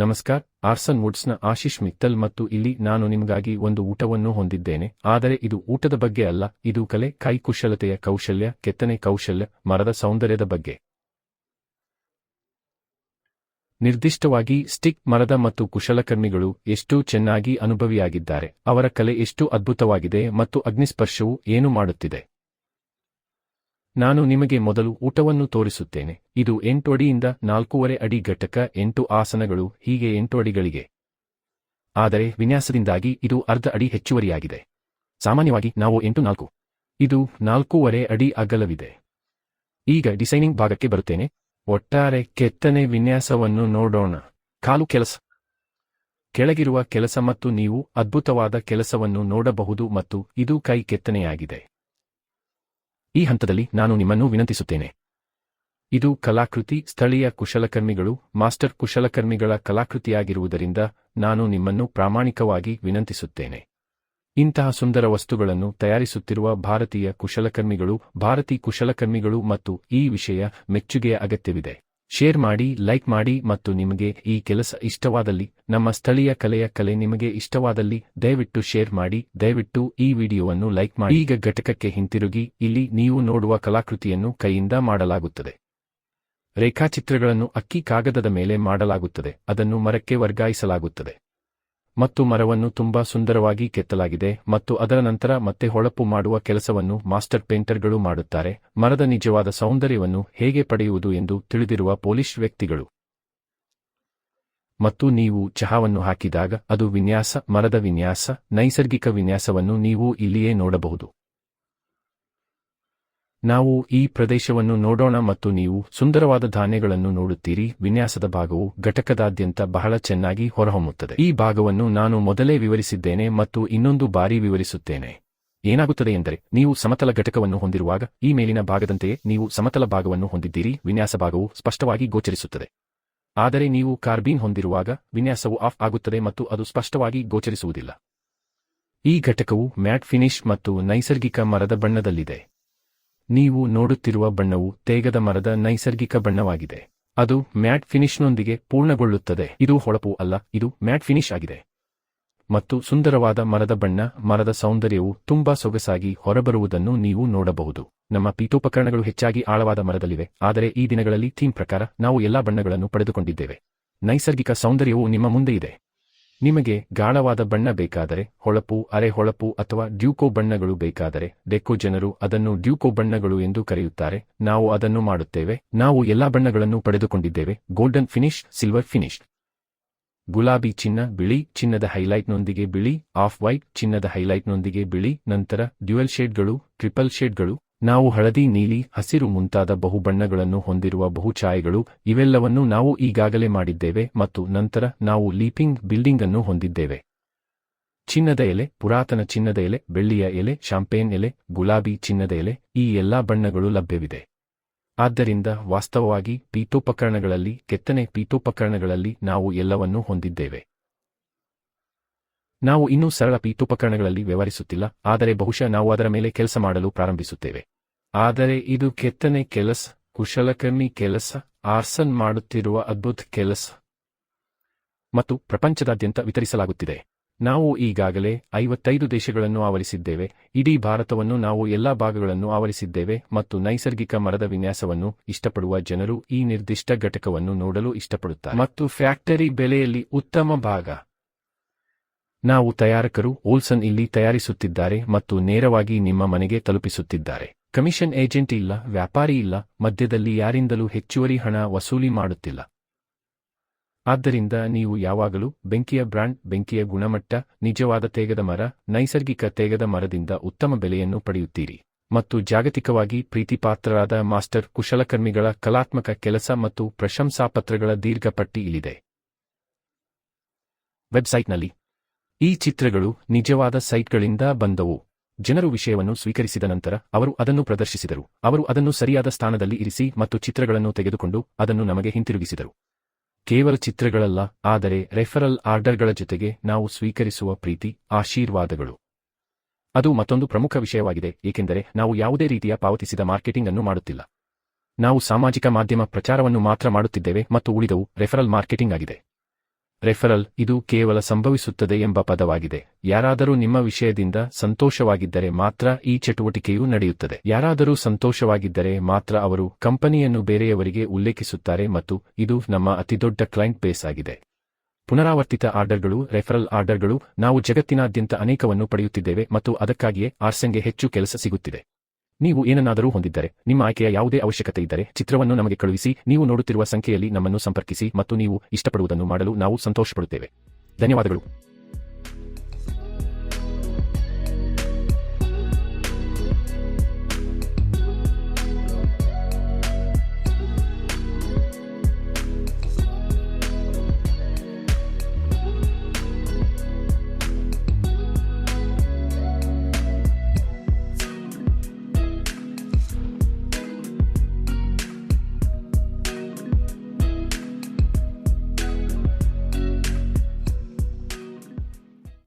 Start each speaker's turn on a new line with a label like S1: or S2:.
S1: ನಮಸ್ಕಾರ, ಆರ್ಸನ್ ವುಡ್ಸ್ನ ಆಶಿಷ್ ಮಿತ್ತಲ್ ಮತ್ತು ಇಲ್ಲಿ ನಾನು ನಿಮಗಾಗಿ ಒಂದು ಊಟವನ್ನು ಹೊಂದಿದ್ದೇನೆ. ಆದರೆ ಇದು ಊಟದ ಬಗ್ಗೆ ಅಲ್ಲ, ಇದು ಕಲೆ ಕೈಕುಶಲತೆಯ ಕೌಶಲ್ಯ, ಕೆತ್ತನೆ ಕೌಶಲ್ಯ, ಮರದ ಸೌಂದರ್ಯದ ಬಗ್ಗೆ. ನಿರ್ದಿಷ್ಟವಾಗಿ, ಸ್ಟಿಕ್, ಮರದ ಮತ್ತು ಕುಶಲಕರ್ಮಿಗಳು ಎಷ್ಟು ಚೆನ್ನಾಗಿ ಅನುಭವಿಯಾಗಿದ್ದಾರೆ. ಅವರ ಕಲೆ ಎಷ್ಟು ಅದ್ಭುತವಾಗಿದೆ ಮತ್ತು ಅಗ್ನಿಸ್ಪರ್ಶವು ಏನು ಮಾಡುತ್ತಿದೆ? ನಾನು ನಿಮಗೆ ಮೊದಲು ಊಟವನ್ನು ತೋರಿಸುತ್ತೇನೆ. ಇದು ಎಂಟು ಅಡಿಯಿಂದ ನಾಲ್ಕೂವರೆ ಅಡಿ ಘಟಕ, ಎಂಟು ಆಸನಗಳು, ಹೀಗೆ ಎಂಟು ಅಡಿಗಳಿಗೆ. ಆದರೆ ವಿನ್ಯಾಸದಿಂದಾಗಿ ಇದು ಅರ್ಧ ಅಡಿ ಹೆಚ್ಚುವರಿಯಾಗಿದೆ. ಸಾಮಾನ್ಯವಾಗಿ ನಾವು ಎಂಟು ನಾಲ್ಕು. ಇದು ನಾಲ್ಕೂವರೆ ಅಡಿ ಅಗಲವಿದೆ. ಈಗ ಡಿಸೈನಿಂಗ್ ಭಾಗಕ್ಕೆ ಬರುತ್ತೇನೆ. ಒಟ್ಟಾರೆ ಕೆತ್ತನೆ ವಿನ್ಯಾಸವನ್ನು ನೋಡೋಣ. ಕಾಲು ಕೆಲಸ. ಕೆಳಗಿರುವ ಕೆಲಸ ಮತ್ತು ನೀವು ಅದ್ಭುತವಾದ ಕೆಲಸವನ್ನು ನೋಡಬಹುದು ಮತ್ತು ಇದು ಕೈ ಕೆತ್ತನೆಯಾಗಿದೆ. ಈ ಹಂತದಲ್ಲಿ ನಾನು ನಿಮ್ಮನ್ನು ವಿನಂತಿಸುತ್ತೇನೆ. ಇದು ಕಲಾಕೃತಿ, ಸ್ಥಳೀಯ ಕುಶಲಕರ್ಮಿಗಳು, ಮಾಸ್ಟರ್ ಕುಶಲಕರ್ಮಿಗಳ ಕಲಾಕೃತಿಯಾಗಿರುವುದರಿಂದ ನಾನು ನಿಮ್ಮನ್ನು ಪ್ರಾಮಾಣಿಕವಾಗಿ ವಿನಂತಿಸುತ್ತೇನೆ. ಇಂತಹ ಸುಂದರ ವಸ್ತುಗಳನ್ನು ತಯಾರಿಸುತ್ತಿರುವ ಭಾರತೀಯ ಕುಶಲಕರ್ಮಿಗಳು, ಭಾರತೀ ಕುಶಲಕರ್ಮಿಗಳು ಮತ್ತು ಈ ವಿಷಯ ಮೆಚ್ಚುಗೆಯ ಅಗತ್ಯವಿದೆ. ಶೇರ್ ಮಾಡಿ, ಲೈಕ್ ಮಾಡಿ ಮತ್ತು ನಿಮಗೆ ಈ ಕೆಲಸ ಇಷ್ಟವಾದಲ್ಲಿ, ನಮ್ಮ ಸ್ಥಳೀಯ ಕಲೆಯ ಕಲೆ ನಿಮಗೆ ಇಷ್ಟವಾದಲ್ಲಿ ದಯವಿಟ್ಟು ಶೇರ್ ಮಾಡಿ, ದಯವಿಟ್ಟು ಈ ವಿಡಿಯೋವನ್ನು ಲೈಕ್ ಮಾಡಿ. ಈಗ ಘಟಕಕ್ಕೆ ಹಿಂತಿರುಗಿ, ಇಲ್ಲಿ ನೀವು ನೋಡುವ ಕಲಾಕೃತಿಯನ್ನು ಕೈಯಿಂದ ಮಾಡಲಾಗುತ್ತದೆ. ರೇಖಾಚಿತ್ರಗಳನ್ನು ಅಕ್ಕಿ ಕಾಗದದ ಮೇಲೆ ಮಾಡಲಾಗುತ್ತದೆ, ಅದನ್ನು ಮರಕ್ಕೆ ವರ್ಗಾಯಿಸಲಾಗುತ್ತದೆ. ಮತ್ತು ಮರವನ್ನು ತುಂಬಾ ಸುಂದರವಾಗಿ ಕೆತ್ತಲಾಗಿದೆ ಮತ್ತು ಅದರ ನಂತರ ಮತ್ತೆ ಹೊಳಪು ಮಾಡುವ ಕೆಲಸವನ್ನು ಮಾಸ್ಟರ್ ಪೇಂಟರ್ಗಳು ಮಾಡುತ್ತಾರೆ. ಮರದ ನಿಜವಾದ ಸೌಂದರ್ಯವನ್ನು ಹೇಗೆ ಪಡೆಯುವುದು ಎಂದು ತಿಳಿದಿರುವ ಪೋಲಿಷ್ ವ್ಯಕ್ತಿಗಳು. ಮತ್ತು ನೀವು ಚಹಾವನ್ನು ಹಾಕಿದಾಗ ಅದು ವಿನ್ಯಾಸ, ಮರದ ವಿನ್ಯಾಸ, ನೈಸರ್ಗಿಕ ವಿನ್ಯಾಸವನ್ನು ನೀವು ಇಲ್ಲಿಯೇ ನೋಡಬಹುದು. ನಾವು ಈ ಪ್ರದೇಶವನ್ನು ನೋಡೋಣ ಮತ್ತು ನೀವು ಸುಂದರವಾದ ಧಾನ್ಯಗಳನ್ನು ನೋಡುತ್ತೀರಿ. ವಿನ್ಯಾಸದ ಭಾಗವು ಘಟಕದಾದ್ಯಂತ ಬಹಳ ಚೆನ್ನಾಗಿ ಹೊರಹೊಮ್ಮುತ್ತದೆ. ಈ ಭಾಗವನ್ನು ನಾನು ಮೊದಲೇ ವಿವರಿಸಿದ್ದೇನೆ ಮತ್ತು ಇನ್ನೊಂದು ಬಾರಿ ವಿವರಿಸುತ್ತೇನೆ. ಏನಾಗುತ್ತದೆ ಎಂದರೆ, ನೀವು ಸಮತಲ ಘಟಕವನ್ನು ಹೊಂದಿರುವಾಗ ಈ ಮೇಲಿನ ಭಾಗದಂತೆಯೇ ನೀವು ಸಮತಲ ಭಾಗವನ್ನು ಹೊಂದಿದ್ದೀರಿ. ವಿನ್ಯಾಸ ಭಾಗವು ಸ್ಪಷ್ಟವಾಗಿ ಗೋಚರಿಸುತ್ತದೆ. ಆದರೆ ನೀವು ಕಾರ್ಬೀನ್ ಹೊಂದಿರುವಾಗ ವಿನ್ಯಾಸವು ಆಫ್ ಆಗುತ್ತದೆ ಮತ್ತು ಅದು ಸ್ಪಷ್ಟವಾಗಿ ಗೋಚರಿಸುವುದಿಲ್ಲ. ಈ ಘಟಕವು ಮ್ಯಾಟ್ ಫಿನಿಶ್ ಮತ್ತು ನೈಸರ್ಗಿಕ ಮರದ ಬಣ್ಣದಲ್ಲಿದೆ. ನೀವು ನೋಡುತ್ತಿರುವ ಬಣ್ಣವು ತೇಗದ ಮರದ ನೈಸರ್ಗಿಕ ಬಣ್ಣವಾಗಿದೆ. ಅದು ಮ್ಯಾಟ್ ಫಿನಿಶ್ನೊಂದಿಗೆ ಪೂರ್ಣಗೊಳ್ಳುತ್ತದೆ. ಇದು ಹೊಳಪು ಅಲ್ಲ, ಇದು ಮ್ಯಾಟ್ ಫಿನಿಶ್ ಆಗಿದೆ. ಮತ್ತು ಸುಂದರವಾದ ಮರದ ಬಣ್ಣ, ಮರದ ಸೌಂದರ್ಯವು ತುಂಬಾ ಸೊಗಸಾಗಿ ಹೊರಬರುವುದನ್ನು ನೀವು ನೋಡಬಹುದು. ನಮ್ಮ ಪೀಠೋಪಕರಣಗಳು ಹೆಚ್ಚಾಗಿ ಆಳವಾದ ಮರದಲ್ಲಿವೆ, ಆದರೆ ಈ ದಿನಗಳಲ್ಲಿ ಥೀಮ್ ಪ್ರಕಾರ ನಾವು ಎಲ್ಲಾ ಬಣ್ಣಗಳನ್ನು ಪಡೆದುಕೊಂಡಿದ್ದೇವೆ. ನೈಸರ್ಗಿಕ ಸೌಂದರ್ಯವು ನಿಮ್ಮ ಮುಂದೆ ಇದೆ. ನಿಮಗೆ ಗಾಢವಾದ ಬಣ್ಣ ಬೇಕಾದರೆ ಹೊಳಪು, ಅರೆ ಹೊಳಪು ಅಥವಾ ಡ್ಯೂಕೋ ಬಣ್ಣಗಳು ಬೇಕಾದರೆ ಡೆಕ್ಕೋ ಜನರು ಅದನ್ನು ಡ್ಯೂಕೋ ಬಣ್ಣಗಳು ಎಂದು ಕರೆಯುತ್ತಾರೆ. ನಾವು ಅದನ್ನು ಮಾಡುತ್ತೇವೆ. ನಾವು ಎಲ್ಲಾ ಬಣ್ಣಗಳನ್ನು ಪಡೆದುಕೊಂಡಿದ್ದೇವೆ. Golden finish, silver finish. ಗುಲಾಬಿ ಚಿನ್ನ, ಬಿಳಿ ಚಿನ್ನದ ಹೈಲೈಟ್ನೊಂದಿಗೆ ಬಿಳಿ, ಆಫ್ ವೈಟ್ ಚಿನ್ನದ ಹೈಲೈಟ್ನೊಂದಿಗೆ ಬಿಳಿ, ನಂತರ ಡ್ಯುಯಲ್ ಶೇಡ್ಗಳು, ಟ್ರಿಪಲ್ ಶೇಡ್ಗಳು. ನಾವು ಹಳದಿ, ನೀಲಿ, ಹಸಿರು ಮುಂತಾದ ಬಹುಬಣ್ಣಗಳನ್ನು ಹೊಂದಿರುವ ಬಹುಛಾಯೆಗಳು, ಇವೆಲ್ಲವನ್ನೂ ನಾವು ಈಗಾಗಲೇ ಮಾಡಿದ್ದೇವೆ ಮತ್ತು ನಂತರ ನಾವು ಲೀಪಿಂಗ್ ಬಿಲ್ಡಿಂಗ್ ಅನ್ನು ಹೊಂದಿದ್ದೇವೆ. ಚಿನ್ನದ ಎಲೆ, ಪುರಾತನ ಚಿನ್ನದ ಎಲೆ, ಬೆಳ್ಳಿಯ ಎಲೆ, ಶಾಂಪೇನ್ ಎಲೆ, ಗುಲಾಬಿ ಚಿನ್ನದ ಎಲೆ, ಈ ಎಲ್ಲಾ ಬಣ್ಣಗಳು ಲಭ್ಯವಿದೆ. ಆದ್ದರಿಂದ ವಾಸ್ತವವಾಗಿ ಪೀಠೋಪಕರಣಗಳಲ್ಲಿ, ಕೆತ್ತನೆ ಪೀಠೋಪಕರಣಗಳಲ್ಲಿ ನಾವು ಎಲ್ಲವನ್ನೂ ಹೊಂದಿದ್ದೇವೆ. ನಾವು ಇನ್ನೂ ಸರಳ ಪೀಠೋಪಕರಣಗಳಲ್ಲಿ ವ್ಯವಹರಿಸುತ್ತಿಲ್ಲ, ಆದರೆ ಬಹುಶಃ ನಾವು ಅದರ ಮೇಲೆ ಕೆಲಸ ಮಾಡಲು ಪ್ರಾರಂಭಿಸುತ್ತೇವೆ. ಆದರೆ ಇದು ಕೆತ್ತನೆ ಕೆಲಸ, ಕುಶಲಕರ್ಮಿ ಕೆಲಸ, ಆರ್ಸನ್ ಮಾಡುತ್ತಿರುವ ಅದ್ಭುತ ಕೆಲಸ ಮತ್ತು ಪ್ರಪಂಚದಾದ್ಯಂತ ವಿತರಿಸಲಾಗುತ್ತಿದೆ. ನಾವು ಈಗಾಗಲೇ ಐವತ್ತೈದು ದೇಶಗಳನ್ನು ಆವರಿಸಿದ್ದೇವೆ. ಇಡೀ ಭಾರತವನ್ನು ನಾವು ಎಲ್ಲಾ ಭಾಗಗಳನ್ನು ಆವರಿಸಿದ್ದೇವೆ ಮತ್ತು ನೈಸರ್ಗಿಕ ಮರದ ವಿನ್ಯಾಸವನ್ನು ಇಷ್ಟಪಡುವ ಜನರು ಈ ನಿರ್ದಿಷ್ಟ ಘಟಕವನ್ನು ನೋಡಲು ಇಷ್ಟಪಡುತ್ತಾರೆ. ಮತ್ತು ಫ್ಯಾಕ್ಟರಿ ಬೆಲೆಯಲ್ಲಿ ಉತ್ತಮ ಭಾಗ. ನಾವು ತಯಾರಕರು, ಓಲ್ಸನ್ ಇಲ್ಲಿ ತಯಾರಿಸುತ್ತಿದ್ದಾರೆ ಮತ್ತು ನೇರವಾಗಿ ನಿಮ್ಮ ಮನೆಗೆ ತಲುಪಿಸುತ್ತಿದ್ದಾರೆ. ಕಮಿಷನ್ ಏಜೆಂಟ್ ಇಲ್ಲ, ವ್ಯಾಪಾರಿ ಇಲ್ಲ, ಮಧ್ಯದಲ್ಲಿ ಯಾರಿಂದಲೂ ಹೆಚ್ಚುವರಿ ಹಣ ವಸೂಲಿ ಮಾಡುತ್ತಿಲ್ಲ. ಆದ್ದರಿಂದ ನೀವು ಯಾವಾಗಲೂ ಬೆಂಕಿಯ ಬ್ರಾಂಡ್, ಬೆಂಕಿಯ ಗುಣಮಟ್ಟ, ನಿಜವಾದ ತೇಗದ ಮರ, ನೈಸರ್ಗಿಕ ತೇಗದ ಮರದಿಂದ ಉತ್ತಮ ಬೆಲೆಯನ್ನು ಪಡೆಯುತ್ತೀರಿ. ಮತ್ತು ಜಾಗತಿಕವಾಗಿ ಪ್ರೀತಿಪಾತ್ರರಾದ ಮಾಸ್ಟರ್ ಕುಶಲಕರ್ಮಿಗಳ ಕಲಾತ್ಮಕ ಕೆಲಸ ಮತ್ತು ಪ್ರಶಂಸಾಪತ್ರಗಳ ದೀರ್ಘ ಪಟ್ಟಿ ಇಲ್ಲಿದೆ. ವೆಬ್ಸೈಟ್ನಲ್ಲಿ ಈ ಚಿತ್ರಗಳು ನಿಜವಾದ ಸೈಟ್ಗಳಿಂದ ಬಂದವು. ಜನರು ವಿಷಯವನ್ನು ಸ್ವೀಕರಿಸಿದ ನಂತರ ಅವರು ಅದನ್ನು ಪ್ರದರ್ಶಿಸಿದರು. ಅವರು ಅದನ್ನು ಸರಿಯಾದ ಸ್ಥಾನದಲ್ಲಿ ಇರಿಸಿ ಮತ್ತು ಚಿತ್ರಗಳನ್ನು ತೆಗೆದುಕೊಂಡು ಅದನ್ನು ನಮಗೆ ಹಿಂತಿರುಗಿಸಿದರು. ಕೇವಲ ಚಿತ್ರಗಳಲ್ಲ, ಆದರೆ ರೆಫರಲ್ ಆರ್ಡರ್ಗಳ ಜೊತೆಗೆ ನಾವು ಸ್ವೀಕರಿಸುವ ಪ್ರೀತಿ, ಆಶೀರ್ವಾದಗಳು. ಅದು ಮತ್ತೊಂದು ಪ್ರಮುಖ ವಿಷಯವಾಗಿದೆ, ಏಕೆಂದರೆ ನಾವು ಯಾವುದೇ ರೀತಿಯ ಪಾವತಿಸಿದ ಮಾರ್ಕೆಟಿಂಗ್ ಅನ್ನು ಮಾಡುತ್ತಿಲ್ಲ. ನಾವು ಸಾಮಾಜಿಕ ಮಾಧ್ಯಮ ಪ್ರಚಾರವನ್ನು ಮಾತ್ರ ಮಾಡುತ್ತಿದ್ದೇವೆ ಮತ್ತು ಉಳಿದವು ರೆಫರಲ್ ಮಾರ್ಕೆಟಿಂಗ್ ಆಗಿದೆ. ರೆಫರಲ್, ಇದು ಕೇವಲ ಸಂಭವಿಸುತ್ತದೆ ಎಂಬ ಪದವಾಗಿದೆ. ಯಾರಾದರೂ ನಿಮ್ಮ ವಿಷಯದಿಂದ ಸಂತೋಷವಾಗಿದ್ದರೆ ಮಾತ್ರ ಈ ಚಟುವಟಿಕೆಯು ನಡೆಯುತ್ತದೆ. ಯಾರಾದರೂ ಸಂತೋಷವಾಗಿದ್ದರೆ ಮಾತ್ರ ಅವರು ಕಂಪನಿಯನ್ನು ಬೇರೆಯವರಿಗೆ ಉಲ್ಲೇಖಿಸುತ್ತಾರೆ ಮತ್ತು ಇದು ನಮ್ಮ ಅತಿದೊಡ್ಡ ಕ್ಲೈಂಟ್ ಬೇಸ್ ಆಗಿದೆ. ಪುನರಾವರ್ತಿತ ಆರ್ಡರ್ಗಳು, ರೆಫರಲ್ ಆರ್ಡರ್ಗಳು, ನಾವು ಜಗತ್ತಿನಾದ್ಯಂತ ಅನೇಕವನ್ನು ಪಡೆಯುತ್ತಿದ್ದೇವೆ ಮತ್ತು ಅದಕ್ಕಾಗಿಯೇ ಆರ್ಸೆಂಗೆ ಹೆಚ್ಚು ಕೆಲಸ ಸಿಗುತ್ತಿದೆ. ನೀವು ಏನನ್ನಾದರೂ ಹೊಂದಿದ್ದರೆ, ನಿಮ್ಮ ಆಯ್ಕೆಯ ಯಾವುದೇ ಅವಶ್ಯಕತೆ ಇದ್ದರೆ ಚಿತ್ರವನ್ನು ನಮಗೆ ಕಳುಹಿಸಿ, ನೀವು ನೋಡುತ್ತಿರುವ ಸಂಖ್ಯೆಯಲ್ಲಿ ನಮ್ಮನ್ನು ಸಂಪರ್ಕಿಸಿ ಮತ್ತು ನೀವು ಇಷ್ಟಪಡುವುದನ್ನು ಮಾಡಲು ನಾವು ಸಂತೋಷಪಡುತ್ತೇವೆ. ಧನ್ಯವಾದಗಳು.